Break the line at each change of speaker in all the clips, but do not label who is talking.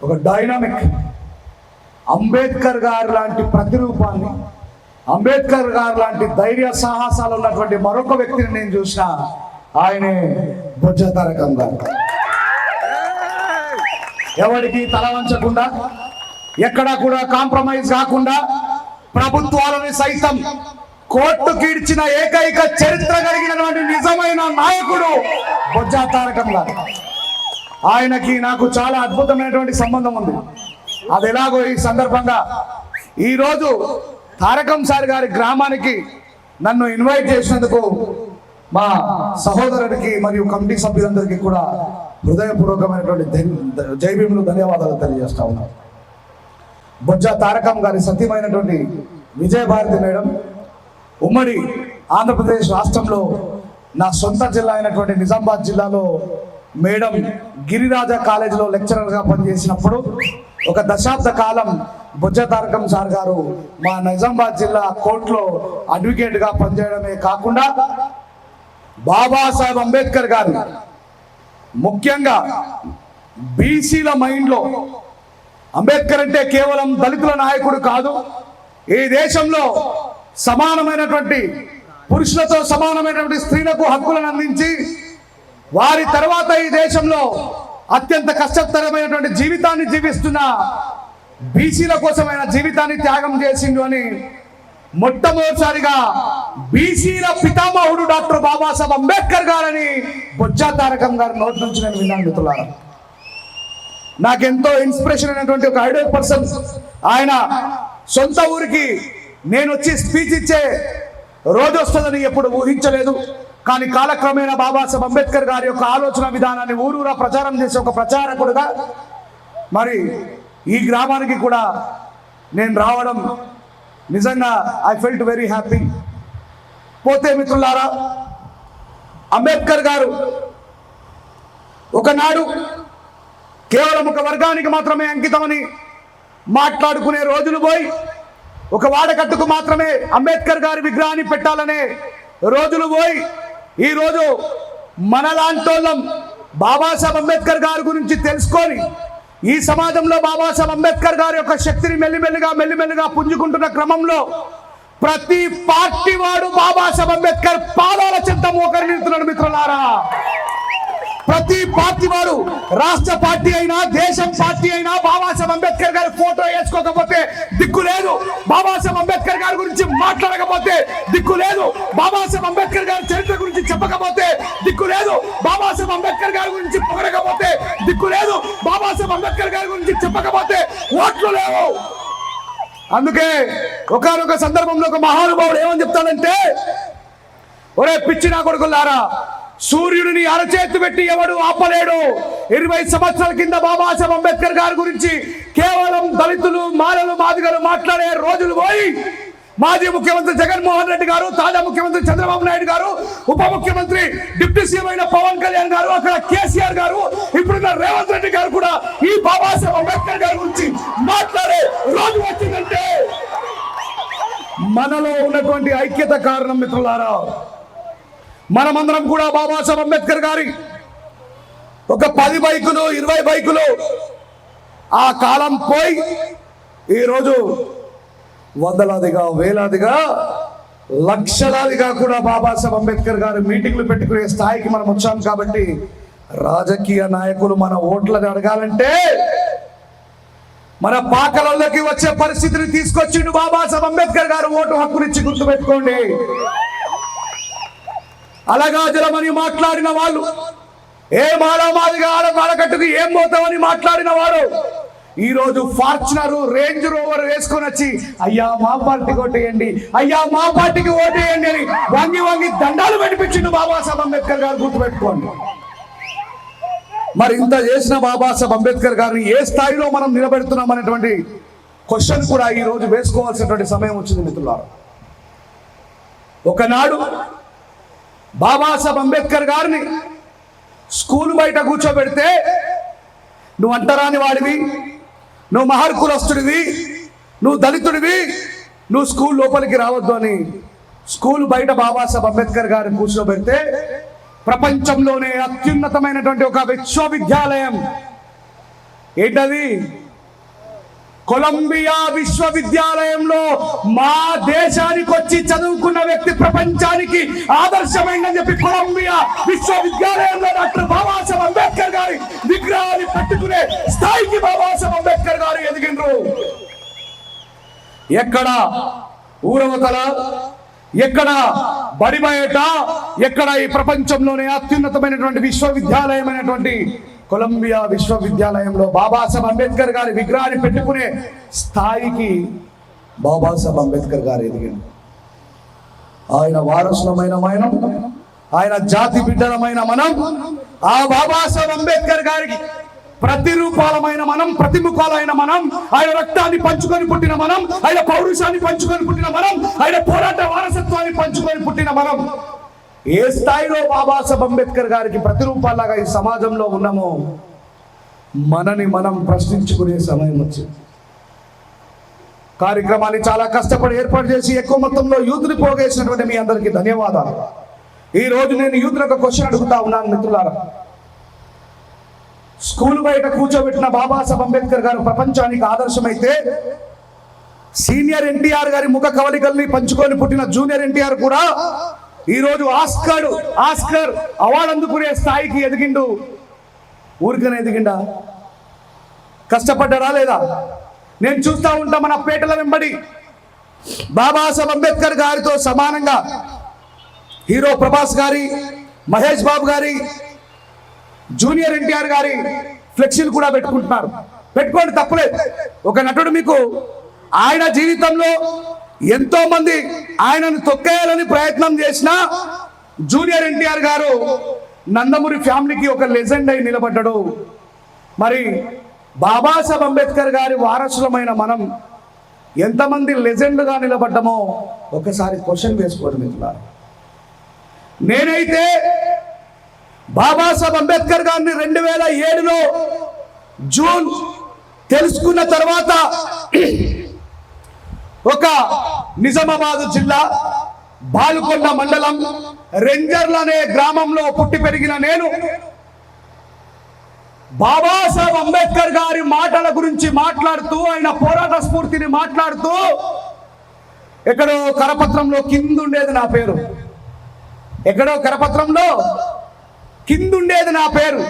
ఒక డైనామిక్ అంబేద్కర్ గారు లాంటి ప్రతిరూపాన్ని అంబేద్కర్ గారు లాంటి ధైర్య సాహసాలు ఉన్నటువంటి మరొక వ్యక్తిని నేను చూసిన ఆయనే బొజ్జ తారకం గారు. ఎవరికి తల వంచకుండా ఎక్కడా కూడా కాంప్రమైజ్ కాకుండా ప్రభుత్వాలని సైతం కోర్టు కీడ్చిన ఏకైక చరిత్ర కలిగినటువంటి నిజమైన నాయకుడు బొజ్జా తారకం గారు. ఆయనకి నాకు చాలా అద్భుతమైనటువంటి సంబంధం ఉంది. అది ఎలాగో ఈ సందర్భంగా ఈరోజు తారకం సార్ గారి గ్రామానికి నన్ను ఇన్వైట్ చేసినందుకు మా సహోదరుడికి మరియు కమిటీ సభ్యులందరికీ కూడా హృదయపూర్వకమైనటువంటి జైభీములు ధన్యవాదాలు తెలియజేస్తా ఉన్నాను బొజ్జ తారకం గారి సత్యమైనటువంటి విజయభారతి మేడం ఉమ్మడి ఆంధ్రప్రదేశ్ రాష్ట్రంలో నా సొంత జిల్లా అయినటువంటి నిజామాబాద్ జిల్లాలో మేడం గిరిరాజా కాలేజీలో లెక్చరర్గా పనిచేసినప్పుడు ఒక దశాబ్ద కాలం బొజ్జ తారకం సార్ గారు మా నిజామాబాద్ జిల్లా కోర్టులో అడ్వకేట్గా పనిచేయడమే కాకుండా బాబాసాహెబ్ అంబేద్కర్ గారు ముఖ్యంగా బీసీల మైండ్లో అంబేద్కర్ అంటే కేవలం దళితుల నాయకుడు కాదు ఈ దేశంలో సమానమైనటువంటి పురుషులతో సమానమైనటువంటి స్త్రీలకు హక్కులను అందించి వారి తర్వాత ఈ దేశంలో అత్యంత కష్టతరమైనటువంటి జీవితాన్ని జీవిస్తున్న బీసీల కోసమైన జీవితాన్ని త్యాగం చేసిండు అని మొట్టమొదటిసారిగా బీసీల పితామహుడు డాక్టర్ బాబాసాహెబ్ అంబేద్కర్ గారని బొజ్జా తారకం గారి నోటి నుంచి నేను విన్నాను మిత్రులారా. నాకెంతో ఇన్స్పిరేషన్ అయినటువంటి ఒక ఐడియల్ పర్సన్. ఆయన సొంత ఊరికి నేను వచ్చి స్పీచ్ ఇచ్చే రోజు వస్తుందని ఎప్పుడు ఊహించలేదు. కానీ కాలక్రమేణా బాబాసాహెబ్ అంబేద్కర్ గారి యొక్క ఆలోచన విధానాన్ని ఊరూరా ప్రచారం చేసే ఒక ప్రచారకుడుగా మరి ఈ గ్రామానికి కూడా నేను రావడం నిజంగా ఐ ఫెల్ట్ వెరీ హ్యాపీ పోతే మిత్రులారా అంబేద్కర్ గారు ఒకనాడు కేవలం ఒక వర్గానికి మాత్రమే అంకితమని మాట్లాడుకునే రోజులు పోయి ఒక వాడకట్టుకు మాత్రమే అంబేద్కర్ గారి విగ్రహాన్ని పెట్టాలనే రోజులు పోయి ఈరోజు మనలాంటోళ్ళం బాబాసాహెబ్ అంబేద్కర్ గారి గురించి తెలుసుకొని ఈ సమాజంలో బాబాసాహెబ్ అంబేద్కర్ గారి యొక్క శక్తిని మెల్లిమెల్లిగా మెల్లిమెల్లిగా పుంజుకుంటున్న క్రమంలో ప్రతి పార్టీ వాడు బాబాసాహెబ్ అంబేద్కర్ పాదాల చెంత మోకరి నిలుతున్నాడు మిత్రులారా. ప్రతి పార్టీ వాడు రాష్ట్ర పార్టీ అయినా దేశం పార్టీ అయినా బాబాసాహెబ్ అంబేద్కర్ గారి ఫోటో వేసుకోకపోతే దిక్కు లేదు. బాబాసాహెబ్ అంబేద్కర్ గారి గురించి మాట్లాడకపోతే దిక్కు లేదు. బాబాసాహెబ్ అంబేద్కర్ గారి చరిత్ర గురించి చెప్పకపోతే దిక్కు లేదు. బాబాసాహెబ్ అంబేద్కర్ గారి గురించి పొగడకపోతే దిక్కు లేదు. బాబాసాహెబ్ అంబేద్కర్ గారి గురించి చెప్పకపోతే ఓట్లు లేవు. అందుకే ఒకనొక సందర్భంలో ఒక మహానుభావుడు ఏమని చెప్తాడంటే ఒరే పిచ్చి నా కొడుకులారా సూర్యుడిని అరచేతి పెట్టి ఎవడు ఆపలేడు. ఇరవై సంవత్సరాల కింద బాబాసాహెబ్ అంబేద్కర్ గారి గురించి కేవలం దళితులు మాలలు మాదిగలు మాట్లాడే రోజులు పోయి మాజీ ముఖ్యమంత్రి జగన్మోహన్ రెడ్డి గారు తాజా ముఖ్యమంత్రి చంద్రబాబు నాయుడు గారు ఉప ముఖ్యమంత్రి డిప్యూటీ సీఎం అయిన పవన్ కళ్యాణ్ గారు అక్కడ కేసీఆర్ గారు ఇప్పుడున్న రేవంత్ రెడ్డి గారు కూడా ఈ బాబాసాహెబ్ అంబేద్కర్ గారి గురించి మాట్లాడే రోజు వచ్చిందంటే మనలో ఉన్నటువంటి ఐక్యత కారణం మిత్రులారా. మనమందరం కూడా బాబాసాహెబ్ అంబేద్కర్ గారి ఒక పది బైకులు ఇరవై బైకులు ఆ కాలం పోయి ఈరోజు వందలాదిగా వేలాదిగా లక్షలాదిగా కూడా బాబాసాహెబ్ అంబేద్కర్ గారు మీటింగ్లు పెట్టుకునే స్థాయికి మనం వచ్చాం కాబట్టి రాజకీయ నాయకులు మన ఓట్లను అడగాలంటే మన పాకలలోకి వచ్చే పరిస్థితిని తీసుకొచ్చిండు బాబాసాహెబ్ అంబేద్కర్ గారు. ఓటు హక్కునిచ్చి గుర్తుపెట్టుకోండి. అలగాజలమని మాట్లాడిన వాళ్ళు. ఏ మానవాదిగా ఆడకాడకట్టుకు ఏం పోతామని మాట్లాడిన వాడు. ఈ రోజు ఫార్చునర్ రేంజ్ రోవర్ వేసుకొని వచ్చి అయ్యా మా పార్టీకి ఓటేయండి. అయ్యా మా పార్టీకి ఓటేయండి అని వంగి వంగి దండాలు పెట్టిపించిండు బాబాసాహెబ్ అంబేద్కర్ గారు గుర్తుపెట్టుకోండి. మరి ఇంత చేసిన బాబాసాహెబ్ అంబేద్కర్ గారిని ఏ స్థాయిలో మనం నిలబెడుతున్నాం అనేటువంటి క్వశ్చన్ కూడా ఈ రోజు వేసుకోవాల్సినటువంటి సమయం వచ్చింది మిత్రులారు. ఒకనాడు బాబాసాహెబ్ అంబేద్కర్ గారిని స్కూల్ బయట కూర్చోబెడితే నువ్వు అంటరాని వాడివి నువ్వు మహర్కులస్తుడివి నువ్వు దళితుడివి నువ్వు స్కూల్ లోపలికి రావద్దు అని స్కూల్ బయట బాబాసాహెబ్ అంబేద్కర్ గారిని కూర్చోబెడితే ప్రపంచంలోనే అత్యున్నతమైనటువంటి ఒక విశ్వవిద్యాలయం. ఏంటది? కొలంబియా విశ్వవిద్యాలయంలో మా దేశానికి వచ్చి చదువుకున్న వ్యక్తి ప్రపంచానికి ఆదర్శమైందని చెప్పి కొలంబియా విశ్వవిద్యాలయంలో డాక్టర్ బాబాసాహెబ్ అంబేద్కర్ గారి విగ్రహాన్ని పట్టుకునే స్థాయికి బాబాసాహెబ్ అంబేద్కర్ గారు ఎదిగినరు ఎక్కడ ఊరవతల ఎక్కడ బడిబయట ఎక్కడ ఈ ప్రపంచంలోనే అత్యున్నతమైనటువంటి విశ్వవిద్యాలయమైనటువంటి కొలంబియా విశ్వవిద్యాలయంలో బాబాసాహెబ్ అంబేద్కర్ గారి విగ్రహాన్ని పెట్టుకునే స్థాయికి బాబాసాహెబ్ అంబేద్కర్ గారు ఎదిగింది ఆయన వారసులమైన మనం ఆయన జాతి బిడ్డలమైన మనం ఆ బాబాసాహెబ్ అంబేద్కర్ గారికి ప్రతిరూపాలమైన మనం ప్రతిముఖాలైన మనం ఆయన రక్తాన్ని పంచుకొని పుట్టిన మనం ఆయన పౌరుషాన్ని పంచుకొని పుట్టిన మనం ఆయన పోరాట వారసత్వాన్ని పంచుకొని పుట్టిన మనం. ఏ స్థాయిలో బాబాసాహెబ్ అంబేద్కర్ గారికి ప్రతిరూపాలాగా ఈ సమాజంలో ఉన్నామో మనని మనం ప్రశ్నించుకునే సమయం వచ్చింది. కార్యక్రమాన్ని చాలా కష్టపడి ఏర్పాటు చేసి ఎక్కువ మొత్తంలో యూత్ని పోగేసినటువంటి మీ అందరికీ ధన్యవాదాలు. ఈ రోజు నేను యూత్ని ఒక క్వశ్చన్ అడుగుతా ఉన్నాను మిత్రులారా. స్కూల్ బయట కూర్చోబెట్టిన బాబాసాహెబ్ అంబేద్కర్ గారు ప్రపంచానికి ఆదర్శమైతే సీనియర్ ఎన్టీఆర్ గారి ముఖ కవలికల్ని పంచుకొని పుట్టిన జూనియర్ ఎన్టీఆర్ కూడా ఈరోజు రోజు ఆస్కర్ అవార్డు అందుకునే స్థాయికి ఎదిగిండు. ఊరికనే ఎదిగిండా? కష్టపడ్డారా లేదా? నేను చూస్తా ఉంటా మన పేటల వెంబడి. బాబాసాహెబ్ అంబేద్కర్ గారితో సమానంగా. హీరో ప్రభాస్ గారి మహేష్ బాబు గారి జూనియర్ ఎన్టీఆర్ గారి ఫ్లెక్సీలు కూడా పెట్టుకుంటున్నారు. పెట్టుకోండి తప్పలేదు. ఒక నటుడు మీకు ఆయన జీవితంలో ఎంతో మంది ఆయనను తొక్కేయాలని ప్రయత్నం చేసిన జూనియర్ ఎన్టీఆర్ గారు నందమూరి ఫ్యామిలీకి ఒక లెజెండ్ అయి నిలబడ్డాడు. మరి బాబాసాహెబ్ అంబేద్కర్ గారి వారసులమైన మనం ఎంతమంది లెజెండ్గా నిలబడ్డమో ఒకసారి క్వశ్చన్ వేసుకోండి మిత్రులారా. నేనైతే బాబాసాహెబ్ అంబేద్కర్ గారిని రెండు వేల ఏడులో జూన్ తెలుసుకున్న తర్వాత ఒక నిజామాబాద్ జిల్లా బాలుకొండ మండలం రెంజర్ల అనే గ్రామంలో పుట్టి పెరిగిన నేను బాబాసాహెబ్ అంబేద్కర్ గారి మాటల గురించి మాట్లాడుతూ ఆయన పోరాట స్ఫూర్తిని మాట్లాడుతూ ఎక్కడో కరపత్రంలో కింద ఉండేది నా పేరు. ఎక్కడో కరపత్రంలో కింద ఉండేది నా పేరు.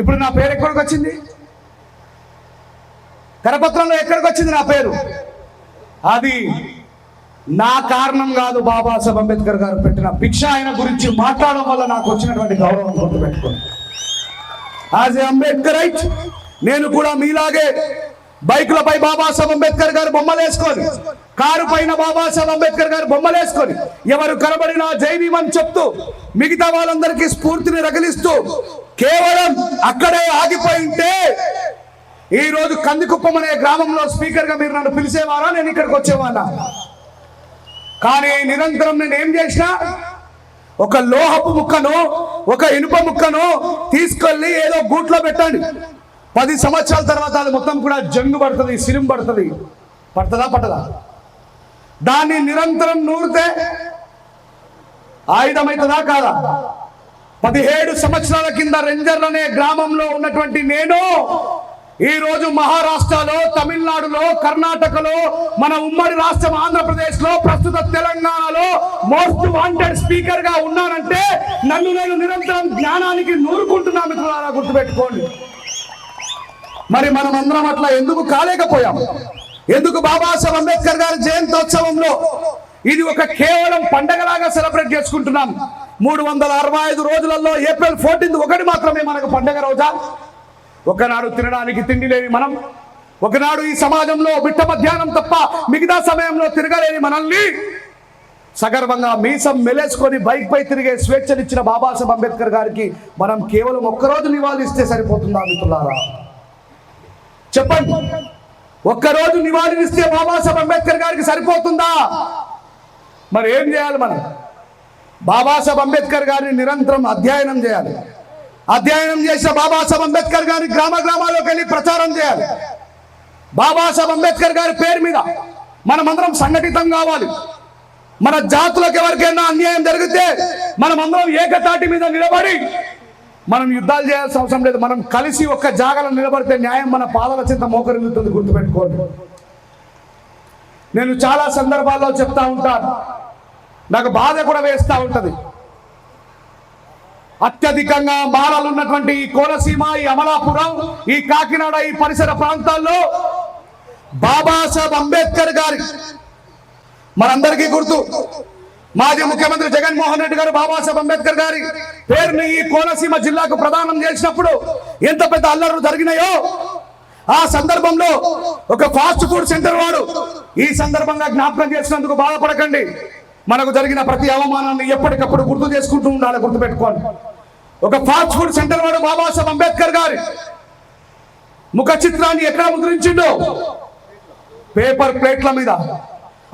ఇప్పుడు నా పేరు ఎక్కడికి వచ్చింది కరపత్రంలో ఎక్కడికి వచ్చింది నా పేరు? అది నా కారణం కాదు బాబాసాహెబ్ అంబేద్కర్ గారు పెట్టిన భిక్ష ఆయన గురించి మాట్లాడడం వల్ల నాకు వచ్చినటువంటి గౌరవం గుర్తుపెట్టుకోండి యాజ్ ఏ అంబేద్కర్ రైట్ నేను కూడా మీలాగే బైకులపై బాబాసాహెబ్ అంబేద్కర్ గారు బొమ్మలు వేసుకొని కారు పైన బాబాసాహెబ్ అంబేద్కర్ గారు బొమ్మలు వేసుకొని ఎవరు కనబడినా జై చెప్తూ మిగతా వాళ్ళందరికీ స్ఫూర్తిని రగిలిస్తూ కేవలం అక్కడే ఆగిపోయి ఉంటే ఈ రోజు కందికుప్పం అనే గ్రామంలో స్పీకర్గా మీరు నన్ను పిలిచేవారా? నేను ఇక్కడికి వచ్చేవానా కానీ నిరంతరం నేను ఏం చేసినా ఒక లోహపు ముక్కను ఒక ఇనుప ముక్కను తీసుకెళ్ళి ఏదో గూట్లో పెట్టండి. పది సంవత్సరాల తర్వాత అది మొత్తం కూడా జంగు పడుతుంది సిరిం పడుతుంది. పడుతుందా పట్టదా? దాన్ని నిరంతరం నూరితే ఆయుధమవుతుందా కాదా? పదిహేడు సంవత్సరాల కింద రెంజర్ అనే గ్రామంలో ఉన్నటువంటి నేను ఈ రోజు మహారాష్ట్రలో తమిళనాడులో కర్ణాటకలో మన ఉమ్మడి రాష్ట్రం ఆంధ్రప్రదేశ్లో ప్రస్తుత తెలంగాణలో మోస్ట్ వాంటెడ్ స్పీకర్గా ఉన్నానంటే నన్ను నేను నిరంతరం జ్ఞానానికి నూరుకుంటున్నా మిత్రులారా గుర్తుపెట్టుకోండి. మరి మనం అందరం అట్లా ఎందుకు కాలేకపోయాం? ఎందుకు బాబాసాహెబ్ అంబేద్కర్ గారి జయంతోత్సవంలో ఇది ఒక కేవలం పండగలాగా సెలబ్రేట్ చేసుకుంటున్నాం? మూడు వందల అరవై ఐదు రోజులలో ఏప్రిల్ ఫోర్టీన్త్ ఒకటి మాత్రమే మనకు పండగ రోజా? ఒకనాడు తినడానికి తిండి లేని మనం ఒకనాడు ఈ సమాజంలో బిట్ట మధ్యాహ్నం తప్ప మిగతా సమయంలో తిరగలేని మనల్ని సగర్వంగా మీసం మెలేసుకొని బైక్ పై తిరిగే స్వేచ్ఛనిచ్చిన బాబాసాహెబ్ అంబేద్కర్ గారికి మనం కేవలం ఒక్కరోజు నివాళిస్తే సరిపోతుందా మిత్రులారా? చెప్పండి. ఒక్కరోజు నివాళిస్తే బాబాసాహెబ్ అంబేద్కర్ గారికి సరిపోతుందా? మరి ఏం చేయాలి మనం? బాబాసాహెబ్ అంబేద్కర్ గారిని నిరంతరం అధ్యయనం చేయాలి. అధ్యయనం చేసిన బాబాసాహెబ్ అంబేద్కర్ గారి గ్రామ గ్రామాల్లోకి వెళ్ళి ప్రచారం చేయాలి. బాబాసాహెబ్ అంబేద్కర్ గారి పేరు మీద మనమందరం సంఘటితం కావాలి. మన జాతులకు ఎవరికైనా అన్యాయం జరిగితే మనమందరం ఏకతాటి మీద నిలబడి మనం యుద్ధాలు చేయాల్సిన అవసరం లేదు. మనం కలిసి ఒక్క జాగలో నిలబడితే న్యాయం మన పాదాల చింత మోకరిల్లుతుంది గుర్తుపెట్టుకోండి. నేను చాలా సందర్భాల్లో చెప్తా ఉంటాను. నాకు బాధ కూడా వేస్తూ ఉంటుంది. అత్యధికంగా మాలలు ఉన్నటువంటి ఈ కోనసీమ ఈ అమలాపురం ఈ కాకినాడ ఈ పరిసర ప్రాంతాల్లో బాబాసాహెబ్ అంబేద్కర్ గారి మనందరికీ గుర్తు. మాజీ ముఖ్యమంత్రి జగన్మోహన్ రెడ్డి గారు బాబాసాహెబ్ అంబేద్కర్ గారి పేరుని ఈ కోనసీమ జిల్లాకు ప్రదానం చేసినప్పుడు ఎంత పెద్ద అల్లర్లు జరిగినాయో ఆ సందర్భంలో ఒక ఫాస్ట్ ఫుడ్ సెంటర్ వాడు ఈ సందర్భంగా జ్ఞాపకం చేసినందుకు బాధపడకండి. మనకు జరిగిన ప్రతి అవమానాన్ని ఎప్పటికప్పుడు గుర్తు చేసుకుంటూ ఉండాలి గుర్తుపెట్టుకోండి. ఒక ఫాస్ట్ ఫుడ్ సెంటర్ వాడు బాబాసాహెబ్ అంబేద్కర్ గారి. ముఖ చిత్రాన్ని ఎక్కడ ముద్రించిండో? పేపర్ ప్లేట్ల మీద.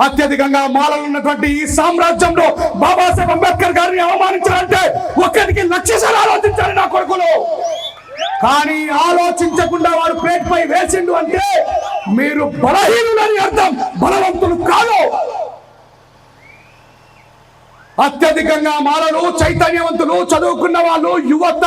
అత్యధికంగా మాలలు ఉన్నటువంటి ఈ సామ్రాజ్యంలో బాబాసాహెబ్ అంబేద్కర్ గారిని అవమానించాలంటే ఒక్కరికి లక్ష్యసారి ఆలోచించాలి నా కొడుకులు. కానీ ఆలోచించకుండా వాడు ప్లేట్ పై వేసిండు అంటే మీరు బలహీనులని అర్థం బలవంతులు కాదు. అత్యధికంగా మారలు చైతన్యవంతులు చదువుకున్న వాళ్ళు యువత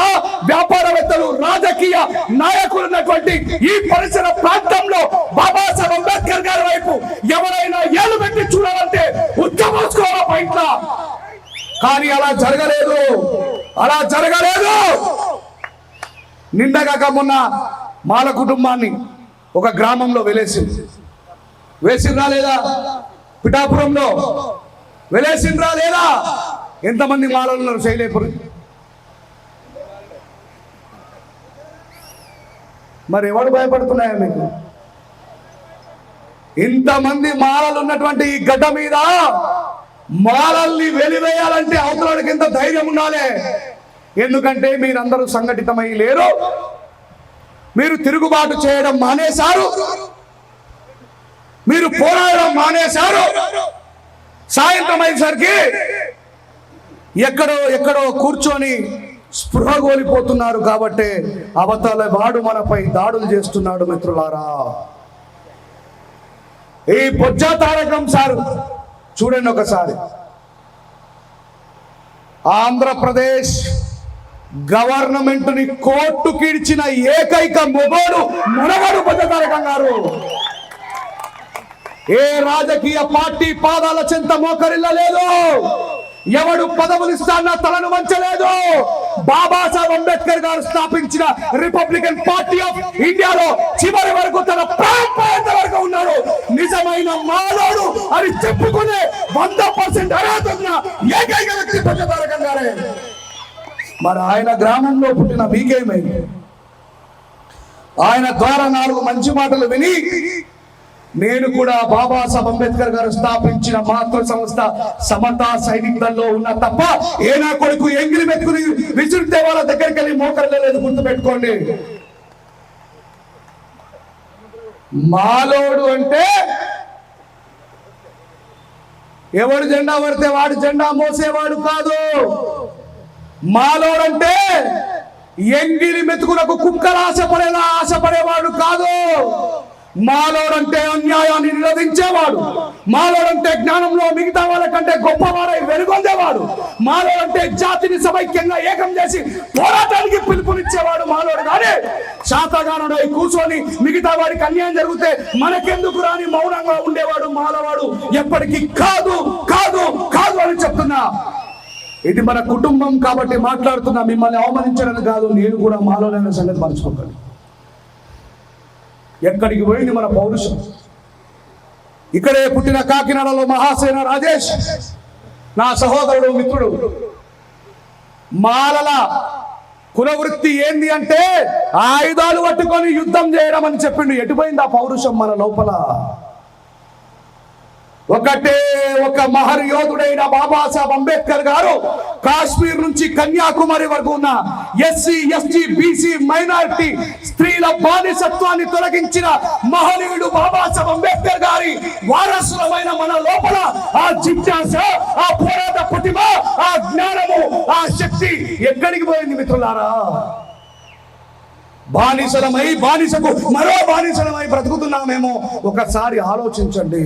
వ్యాపారవేత్తలు రాజకీయ నాయకులు ఉన్నటువంటి ఈ పరిసర ప్రాంతంలో బాబాసాహెబ్ అంబేద్కర్ గారి వైపు ఎవరైనా ఏలు పెట్టి చూడాలంటే ఉత్తమోసుకోవాల బయట కానీ అలా జరగలేదు. అలా జరగలేదు. నిండగాక మొన్న మాల కుటుంబాన్ని ఒక గ్రామంలో వెలేసింది. వేసిందా లేదా? పిఠాపురంలో? వెళ్ళేసిండ్రా లేదా? ఎంతమంది మాలలు శైలేపురి? మరి ఎవరు భయపడుతున్నాయా మీకు? ఇంతమంది మాలలు ఉన్నటువంటి ఈ గడ్డ మీద మాలల్ని వెలివేయాలంటే అవతలకి ఎంత ధైర్యం ఉండాలి. ఎందుకంటే మీరందరూ సంఘటితమై లేరు. మీరు తిరుగుబాటు చేయడం మానేశారు. మీరు పోరాడడం మానేశారు. సాయంత్రం అయ్యేసరికి ఎక్కడో ఎక్కడో కూర్చొని స్పృహ కోల్పోతున్నారు కాబట్టి అవతల వాడు మనపై దాడులు చేస్తున్నాడు మిత్రులారా. ఈ బొజ్జ తారకం సార్ చూడండి ఒకసారి. ఆంధ్రప్రదేశ్ గవర్నమెంట్ని కోర్టు కిడిచిన ఏకైక మొబోడు మనగాడు బొజ్జ తారకం గారు. ఏ రాజకీయ పార్టీ పాదాల చెంత మోకరిల్లలేదు? ఎవడు పదవులు ఇస్తాన్న తలను వంచలేదు? బాబాసాహెబ్ అంబేద్కర్ గారు స్థాపించిన రిపబ్లికన్ పార్టీ ఆఫ్ ఇండియాలో చివరి వరకు తన ప్రాంత వరకు ఉన్నాడు. నిజమైన మాలోడు అని చెప్పుకునే వంద పర్సెంట్ అర్హత ఏకైక వ్యక్తి పచ్చతారకం గారే. మరి ఆయన గ్రామంలో పుట్టిన మీకేమైంది? ఆయన ద్వారా నాలుగు మంచి మాటలు విని నేను కూడా బాబాసాహెబ్ అంబేద్కర్ గారు స్థాపించిన మాతృ సంస్థ సమతా సైనికులలో ఉన్న తప్ప ఏ నా కొడుకు ఎంగిలి మెతుకుని విసురుతే వాళ్ళ దగ్గరికి వెళ్ళి మోకరలేదు గుర్తు పెట్టుకోండి. మాలోడు అంటే ఎవడు జెండా పడితే వాడు జెండా మోసేవాడు కాదు. మాలోడంటే ఎంగిలి మెతుకులకు కుక్కలు ఆశపడేలా ఆశపడేవాడు కాదు. మాలోడంటే అన్యాయాన్ని నిరోధించేవాడు. మాలోడంటే జ్ఞానంలో మిగతా వాళ్ళకంటే గొప్పవాడై వెలుగొందేవాడు మాలోడంటే జాతిని సమైక్యంగా ఏకం చేసి పోరాటానికి పిలుపునిచ్చేవాడు మాలోడు. కానీ శాతగానుడై కూర్చొని మిగతా వాడికి అన్యాయం జరిగితే మనకెందుకు రాని మౌనంగా ఉండేవాడు మాలవాడు? ఎప్పటికీ కాదు కాదు కాదు అని చెప్తున్నా. ఇది మన కుటుంబం కాబట్టి మాట్లాడుతున్నా. మిమ్మల్ని అవమానించడం కాదు. నేను కూడా మాలోనైన సంగతి మర్చిపోకండి. ఎక్కడికి పోయింది మన పౌరుషం? ఇక్కడే పుట్టిన కాకినాడలో మహాసేన రాజేష్ నా సహోదరుడు మిత్రుడు. మాలల కులవృత్తి ఏంది అంటే ఆయుధాలు పట్టుకొని యుద్ధం చేయడం అని చెప్పిండు. ఎటుపోయింది ఆ పౌరుషం మన లోపల? ఒకటే ఒక మహర్యోధుడైన బాబాసాహెబ్ అంబేద్కర్ గారు కాశ్మీర్ నుంచి కన్యాకుమారి వరకు ఉన్న ఎస్సీ ఎస్టీ బీసీ మైనారిటీ స్త్రీల బానిసత్వాన్ని తొలగించిన మహనీయుడు బాబాసాహెబ్ అంబేద్కర్ గారి వారసులమైన మన లోపల ఆ జిజ్ఞాస ఆ పోరాట ప్రతిమ ఆ జ్ఞానము ఆ శక్తి ఎక్కడికి పోయింది మిత్రులారా? బానిసలమై బానిసకు మరో బానిసలమై బ్రతుకుతున్నామేమో. ఒకసారి ఆలోచించండి.